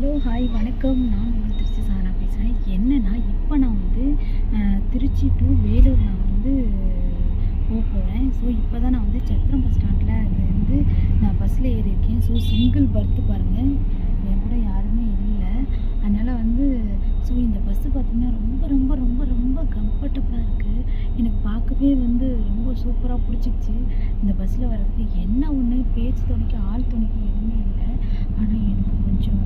Hello hi வணக்கம். நான் உங்கள் திருச்சி சாரா பேசுகிறேன் என்னன்னா இப்போ நான் வந்து திருச்சி டு வேலூர் நான் வந்து போக போகிறேன் ஸோ இப்போ தான் நான் வந்து சத்திரம் பஸ் ஸ்டாண்டில் அது வந்து நான் பஸ்ஸில் ஏறியிருக்கேன் ஸோ சிங்கிள் பர்த்து பாருங்கள் என் கூட யாருமே இல்லை. அதனால் வந்து ஸோ இந்த பஸ்ஸு பார்த்திங்கன்னா ரொம்ப ரொம்ப ரொம்ப ரொம்ப கம்ஃபர்டபுளாக இருக்குது எனக்கு பார்க்கவே வந்து ரொம்ப சூப்பராக பிடிச்சிச்சு இந்த பஸ்ஸில் வர்றதுக்கு என்ன ஒன்று பேச்சு துணைக்கு ஆள் துணைக்கு எதுவுமே இல்லை ஆனால் எனக்கு கொஞ்சம்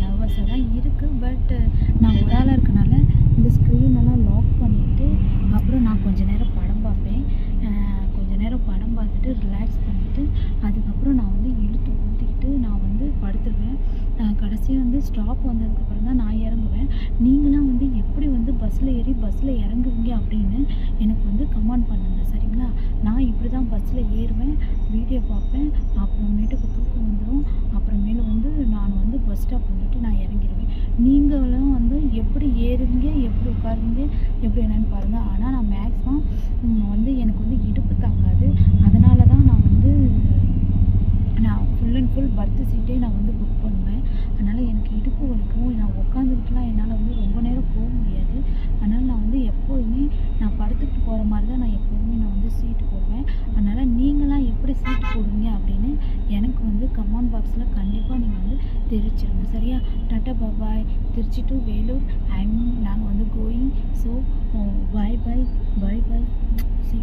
நர்வஸாக தான் இருக்குது பட் நான் ஒரு ஆளாக இருக்கனால இந்த ஸ்க்ரீன் எல்லாம் லாக் பண்ணிவிட்டு அப்புறம் நான் கொஞ்சம் நேரம் படம் பார்ப்பேன். கொஞ்சம் கொஞ்ச நேரம் படம் பார்த்துட்டு ரிலாக்ஸ் பண்ணிவிட்டு அதுக்கப்புறம் நான் வந்து இழுத்து ஊற்றிக்கிட்டு நான் வந்து படுத்துருவேன். கடைசி வந்து ஸ்டாப் வந்ததுக்கப்புறம் தான் நான் இறங்குவேன். நீங்களாம் வந்து எப்படி வந்து பஸ்ஸில் ஏறி பஸ்ஸில் இறங்குவீங்க அப்படின்னு எனக்கு வந்து கமெண்ட் பண்ணுங்கள் சரிங்களா? நான் இப்படி தான் பஸ்ஸில் ஏறுவேன் வீடியோ பார்ப்பேன் அப்புறமேட்டுக்கு தூக்கம் வந்துடும் அப்புறம் வந்து நான் வந்து பஸ் ஸ்டாப் வந்துட்டு நான் இறங்கிடுவேன் நீங்களும் வந்து எப்படி ஏறுவீங்க எப்படி உட்காருவீங்க எப்படி என்னன்னு பாருங்கள் ஆனால் நான் மேக்ஸிமம் வந்து எனக்கு வந்து இடுப்பு தாங்காது. அதனால தான் நான் வந்து நான் ஃபுல் அண்ட் ஃபுல் பர்த்து சீட்டே நான் வந்து புக் பண்ணுவேன். அதனால் எனக்கு இடுப்பு வலிக்கும். நான் உட்காந்துக்கிட்டுலாம் என்னால் வந்து ரொம்ப நேரம் போக முடியாது. அதனால் நான் வந்து எப்போதுமே நான் படுத்துக்கிட்டு போகிற மாதிரி தான் நான் எப்போதுமே நான் வந்து சீட்டு போடுவேன். அதனால் நீங்களாம் எப்படி சீட்டு போடுவீங்க அப்படின்னு கமெண்ட் பாக்ஸில் கண்டிப்பாக நீங்கள் வந்து தெரிவிச்சிருங்க சரியா? Tata bye Tiruchi to Vellore I'm நாங்கள் வந்து going. So bye bye bye bye see